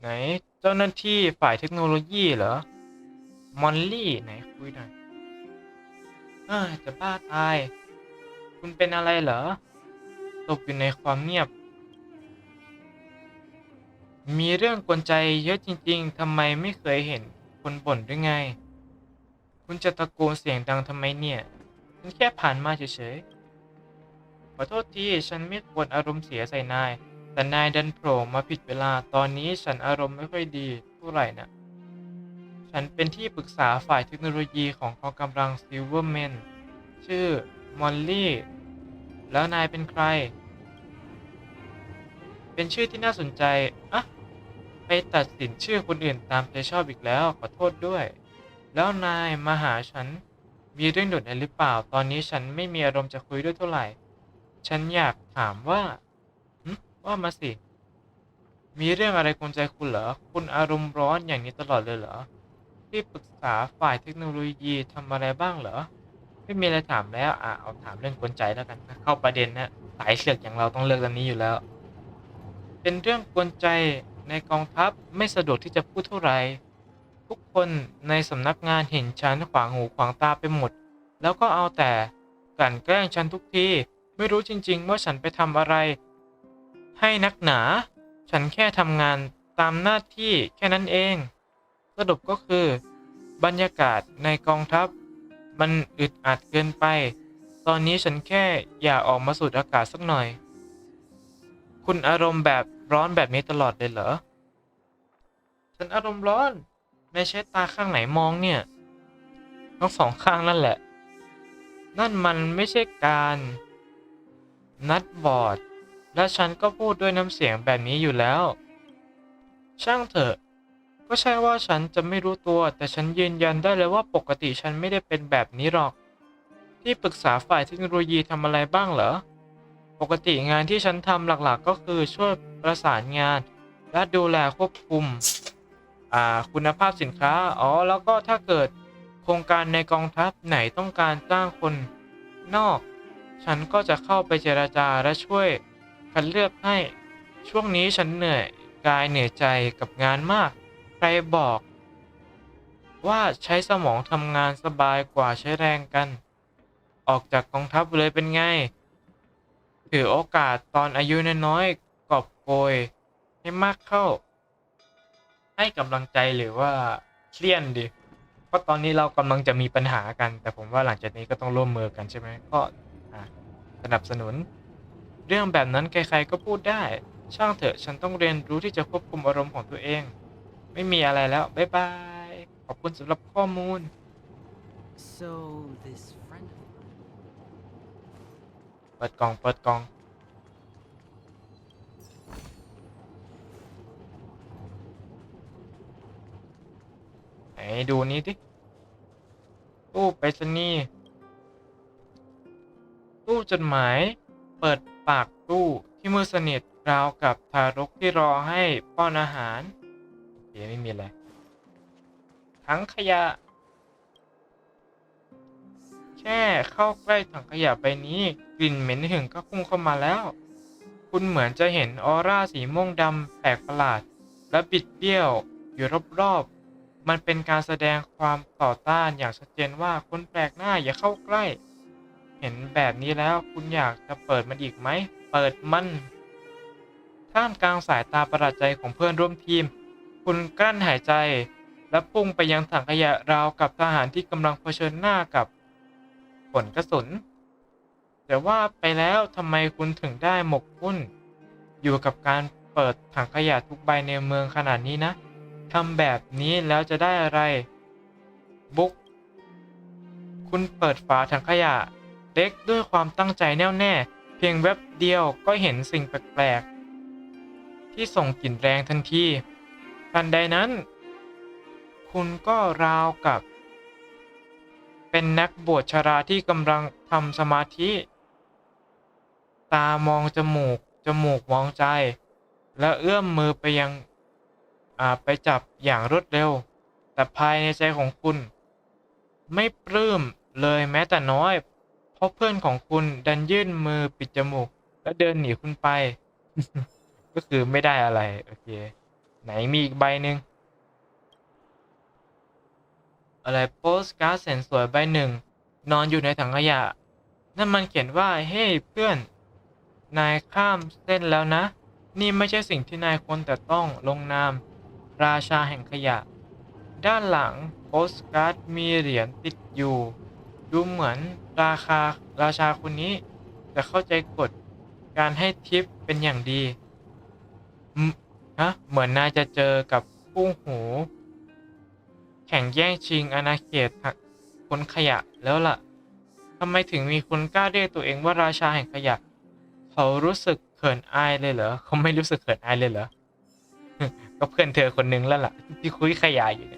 ไหนเจ้าหน้าที่ฝ่ายเทคโนโลยีเหรอ มอลลี่ไหนคุยหน่อยเอ้จะบ้าตาย คุณเป็นอะไรเหรอ ตกอยู่ในความเงียบ มีเรื่องกวนใจเยอะจริง ๆทำไมไม่เคยเห็นคนบ่นด้วยไง คุณจะตะโกนเสียงดังทำไมเนี่ยฉันแค่ผ่านมาเฉยๆ ขอโทษที ฉันไม่ควรอารมณ์เสียใส่นาย แต่นายดันโผล่มาผิดเวลา ตอนนี้ฉันอารมณ์ไม่ค่อยดีเท่าไหร่นะ ฉันเป็นที่ปรึกษาฝ่ายเทคโนโลยีของกองกำลังซิลเวอร์แมนชื่อ มอลลี่ แล้วนายเป็นใคร เป็นชื่อที่น่าสนใจ อะไปตัดสินชื่อคนอื่นตามใจชอบอีกแล้ว ขอโทษด้วย แล้วนายมาหาฉัน มีเรื่องด่วนอะไรหรือเปล่า ตอนนี้ฉันไม่มีอารมณ์จะคุยด้วยเท่าไหร่ ฉันอยากถามว่า ว่ามาสิ มีเรื่องอะไรกวนใจคุณเหรอ คุณอารมณ์ร้อนอย่างนี้ตลอดเลยเหรอ ที่ปรึกษาฝ่ายเทคโนโลยีทำอะไรบ้างเหรอ ไม่มีอะไรถามแล้ว อะ เอาถามเรื่องกวนใจแล้วกันเข้าประเด็นนะสายเสือกอย่างเราต้องเลือกอันนี้อยู่แล้ว เป็นเรื่องกวนใจในกองทัพไม่สะดวกที่จะพูดเท่าไหร่ทุกคนในสำนักงานเห็นฉันขวางหูขวางตาไปหมด แล้วก็เอาแต่กลั่นแกล้งฉันทุกที ไม่รู้จริง ๆ ว่าฉันไปทำอะไร ให้นักหนา ฉันแค่ทำงานตามหน้าที่แค่นั้นเอง สรุปก็คือ บรรยากาศในกองทัพ มันอึดอัดเกินไป ตอนนี้ฉันแค่อยากออกมาสูดอากาศสักหน่อย คุณอารมณ์แบบร้อนแบบนี้ตลอดเลยเหรอ ฉันอารมณ์ร้อน ไม่ใช่ตาข้างไหนมองเนี่ย ทั้งสองข้างนั่นแหละ นั่นมันไม่ใช่การ นัดบอร์ด และฉันก็พูดด้วยน้ำเสียงแบบนี้อยู่แล้ว ช่างเถอะ ก็ใช่ว่าฉันจะไม่รู้ตัว แต่ฉันยืนยันได้เลยว่าปกติฉันไม่ได้เป็นแบบนี้หรอก ที่ปรึกษาฝ่ายเทคโนโลยีทำอะไรบ้างเหรอ ปกติงานที่ฉันทำหลักๆ ก็คือช่วยประสานงาน และดูแลควบคุม อ่า คุณภาพสินค้า อ๋อ แล้วก็ถ้าเกิดโครงการในกองทัพไหนต้องการจ้างคนนอก ฉันก็จะเข้าไปเจราจาและช่วย คัดเลือกให้ ช่วงนี้ฉันเหนื่อยกายเหนื่อยใจกับงานมาก ใครบอก ว่าใช้สมองทำงานสบายกว่าใช้แรงกัน ออกจากกองทัพเลยเป็นไง ถือโอกาสตอนอายุน้อยๆกอบโกย ให้มากเข้า ให้กำลังใจหรือว่าเครียดดิเพราะตอนนี้เรากำลังจะมีปัญหากัน แต่ผมว่าหลังจากนี้ก็ต้องร่วมมือกันใช่ไหมก็สนับสนุน เรื่องแบบนั้นใครๆก็พูดได้ ช่างเถอะฉันต้องเรียนรู้ที่จะควบคุมอารมณ์ของตัวเอง ไม่มีอะไรแล้ว บ๊ายบาย ขอบคุณสำหรับข้อมูล So this friend of เปิดกล่อง เปิดกล่อง ไหนดูนี้ดิตู้ไปรษณีย์ตู้จดหมาย เปิดปากตู้ที่มืดสนิทราวกับทารกที่รอให้ป้อนอาหารโอเคไม่มีอะไรถังขยะ แค่เข้าใกล้ถังขยะใบนี้กลิ่นเหม็นหึงก็พุ่งเข้ามาแล้ว คุณเหมือนจะเห็นออร่าสีม่วงดำแปลกประหลาด และบิดเบี้ยวอยู่รอบๆ มันเป็นการแสดงความต่อต้านอย่างชัดเจนว่าคนแปลกหน้าอย่าเข้าใกล้ เห็นแบบนี้แล้วคุณอยากจะเปิดมันอีกไหม เปิดมัน ท่ามกลางสายตาประหลาดใจของเพื่อนร่วมทีม คุณกลั้นหายใจ และพุ่งไปยังถังขยะราวกับทหารที่กำลังเผชิญหน้ากับผลกระสุน แต่ว่าไปแล้วทำไมคุณถึงได้หมกมุ่น อยู่กับการเปิดถังขยะทุกใบในเมืองขนาดนี้นะทำแบบนี้แล้วจะได้อะไร บุ๊กคุณเปิดฝาถังขยะ เล็กด้วยความตั้งใจแน่วแน่ เพียงแวบเดียวก็เห็นสิ่งแปลกๆ ที่ส่งกลิ่นแรงทันทีทันใดนั้น คุณก็ราวกับ เป็นนักบวชชราที่กำลังทำสมาธิ ตามองจมูก จมูกมองใจ และเอื้อมมือไปยังอ่าไปจับอย่างรวดเร็ว แต่ภายในใจของคุณ ไม่ปลื้มเลยแม้แต่น้อย เพราะเพื่อนของคุณดันยื่นมือปิดจมูก และเดินหนีคุณไป ก็คือไม่ได้อะไร โอเค ไหนมีอีกใบหนึ่งอะไรโปสการ์ดแสนสวยใบหนึ่ง นอนอยู่ในถังขยะ นั่นมันเขียนว่าเฮ้ยเพื่อน นายข้ามเส้นแล้วนะ นี่ไม่ใช่สิ่งที่นายควรแต่ต้องลงนาม ราชาแห่งขยะ ด้านหลังโปสการ์ดมีเหรียญติดอยู่ ดูเหมือนราคาราชาคนนี้จะเข้าใจกฎการให้ทิปเป็นอย่างดีฮะเหมือนนายจะเจอกับคู่หู แข่งแย่งชิงอาณาเขตคนขยะแล้วล่ะทำไมถึงมีคนกล้าเรียกตัวเองว่าราชาแห่งขยะ เขารู้สึกเขินอายเลยเหรอเขาไม่รู้สึกเขินอายเลยเหรอก็เพื่อนเธอคนนึงแล้วล่ะ ที่คุยขยะอยู่เนี่ย